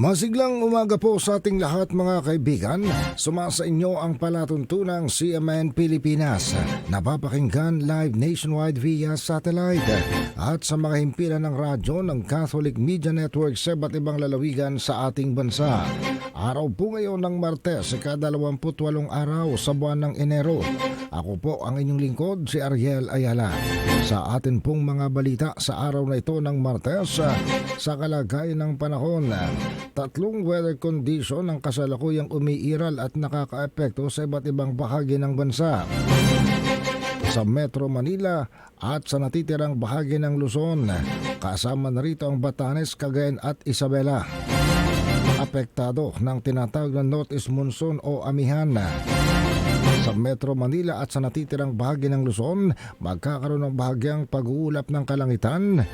Masiglang umaga po sa ating lahat mga kaibigan. Sumasa inyo ang palatuntunang CMN Pilipinas. Napapakinggan live nationwide via satellite at sa mga himpilan ng radyo ng Catholic Media Network sa iba't ibang lalawigan sa ating bansa. Araw po ngayon ng Martes, ikadalawamputwalong araw sa buwan ng Enero. Ako po ang inyong lingkod, si Ariel Ayala. Sa atin pong mga balita sa araw na ito ng Martes, sa kalagayan ng panahon, tatlong weather condition ang kasalukuyang umiiral at nakakaepekto sa iba't ibang bahagi ng bansa. Sa Metro Manila at sa natitirang bahagi ng Luzon, kasama na rito ang Batanes, Cagayan at Isabela. Apektado ng tinatawag na Northeast Monsoon o Amihan. Sa Metro Manila at sa natitirang bahagi ng Luzon, magkakaroon ng bahagyang pag-uulap ng kalangitan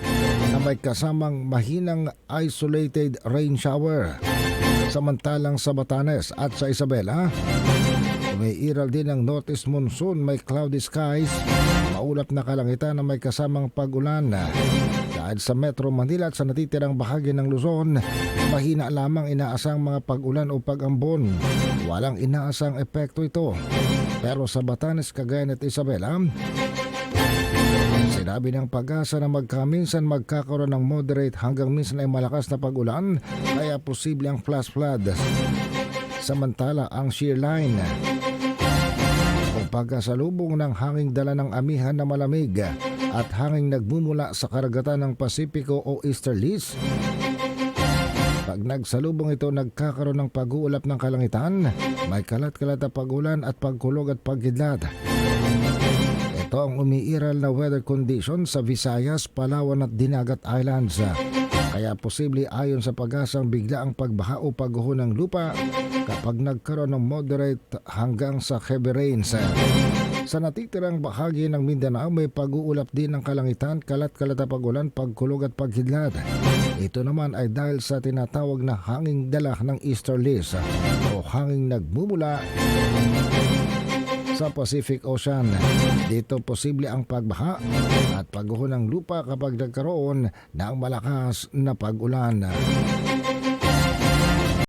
na may kasamang mahinang isolated rain shower. Samantalang sa Batanes at sa Isabela, may iral din ng Northeast Monsoon, may cloudy skies, maulap na kalangitan na may kasamang pag-ulan. Dahil sa Metro Manila at sa natitirang bahagi ng Luzon, mahina lamang inaasang mga pag-ulan o pag-ambon. Walang inaasang epekto ito. Pero sa Batanes, Cagayan at Isabela, Sinabi ng pag-asa na magkaminsan magkakaroon ng moderate hanggang minsan ay malakas na pag-ulan kaya posible ang flash flood. Samantala ang shear line o pagkasalubong ng hanging dala ng amihan na malamig at hanging nagmumula sa karagatan ng Pasipiko o Easterlies pag nagsalubong ito, nagkakaroon ng pag-uulap ng kalangitan, may kalat-kalat na pag-ulan at pagkulog at pagkidlat. Ito ang umiiral na weather condition sa Visayas, Palawan at Dinagat Islands. Kaya posible ayon sa pag-asang bigla ang pagbaha o pagguho ng lupa kapag nagkaroon ng moderate hanggang sa heavy rains. Sa natitirang bahagi ng Mindanao may pag-uulap din ng kalangitan, kalat-kalat na pagulan, pagkulog at paghidlat. Ito naman ay dahil sa tinatawag na hanging dala ng easterlies o hanging nagmumula sa Pacific Ocean. Dito posible ang pagbaha at pagguho ng lupa kapag nagkaroon ng malakas na pag-ulan.